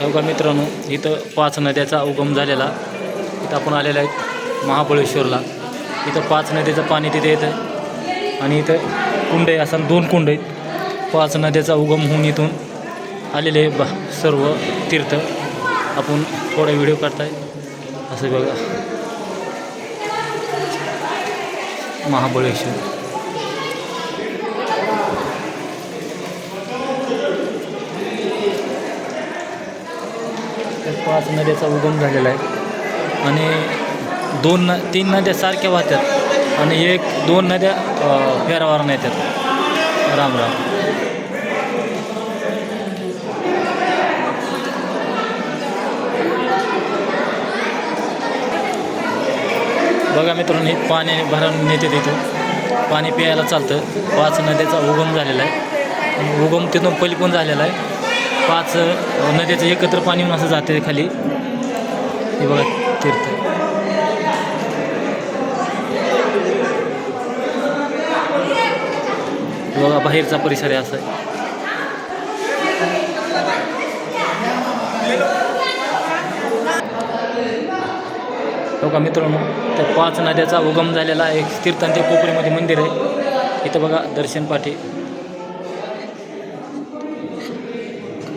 बघा मित्रांनो इथं पाच नद्याचा उगम झालेला. इथं आपण आलेलो आहेत महाबळेश्वरला. इथं पाच नद्याचं पाणी तिथे येतं आणि इथं कुंड आहे असं दोन कुंड आहेत. पाच नद्याचा उगम होऊन इथून आलेले बा सर्व तीर्थ आपण थोडा व्हिडिओ करताय असं बघा. महाबळेश्वर. पाच नद्याचा उगम झालेला आहे. आणि दोन न तीन नद्या सारख्या वाहतात आणि एक दोन नद्या अ, फेरावारनं येतात राम राम. बघा मित्रांनो पाणी भरून नेते तिथं पाणी प्यायला चालतं. पाच नद्याचा उगम झालेला आहे. आणि उगम तिथून पलीकडून झालेला आहे. पाच नद्याचं एकत्र पाणी म्हणून असं जाते खाली. हे बघा तीर्थ. बघा बाहेरचा परिसर आहे असा. बघा मित्रांनो तर पाच नद्याचा उगम झालेला एक तीर्थांच्या कोपरीमध्ये मंदिर आहे. इथं बघा दर्शन पाठी.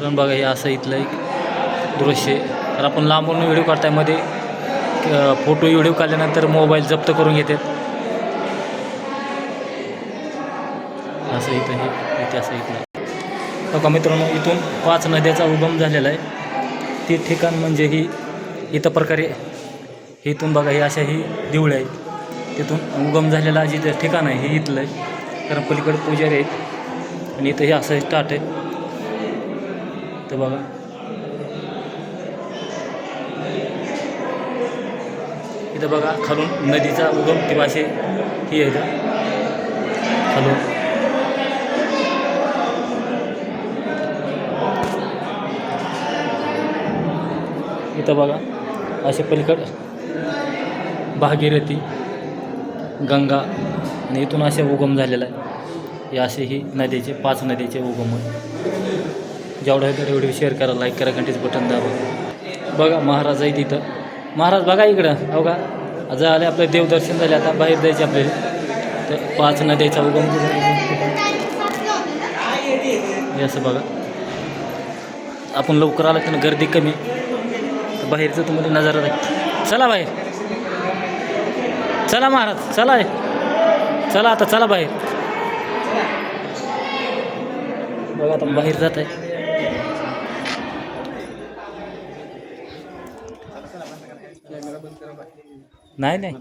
पण बघा हे असं इथलं एक दृश्य आहे. तर आपण लांबून व्हिडिओ काढतायमध्ये फोटो व्हिडिओ काढल्यानंतर मोबाईल जप्त करून घेतात. असं इथं हे इतिहास इथलं. हो का मित्रांनो इथून पाच नद्याचा उगम झालेला आहे. ते ठिकाण म्हणजे ही इथं प्रकारे इथून बघा हे अशा ही देवळं आहेत. तिथून उगम झालेला जिथं ठिकाण आहे हे इथलं आहे. कारण पलीकडे पुजारी आहेत. आणि इथं हे असं स्टार्ट आहे. तर बघा. इथं बघा खालून नदीचा उगम किंवा असे ही आहे इथं. खालून. इथं बघा असे पलीकड भागीरथी गंगा आणि इथून असे उगम झालेला आहे. हे असे ही नदीचे पाच नदीचे उगम आहे. जेवढं आहे तर व्हिडिओ शेअर करा लाईक करा घंटीच बटन दाबा. बघा महाराज आहे तिथं. महाराज बघा इकडं. हो का? आज आले आपलं देवदर्शन झाले आता बाहेर जायचे आपल्याला. तर पाच नद्याचा उगम हे असं बघा. आपण लवकर आलं तर गर्दी कमी. तर बाहेरचं तुम्हाला नजारा राहील चला बाहेर. चला महाराज चला चला आता चला बाहेर. बघा आता बाहेर जात आहे. नाही नाही.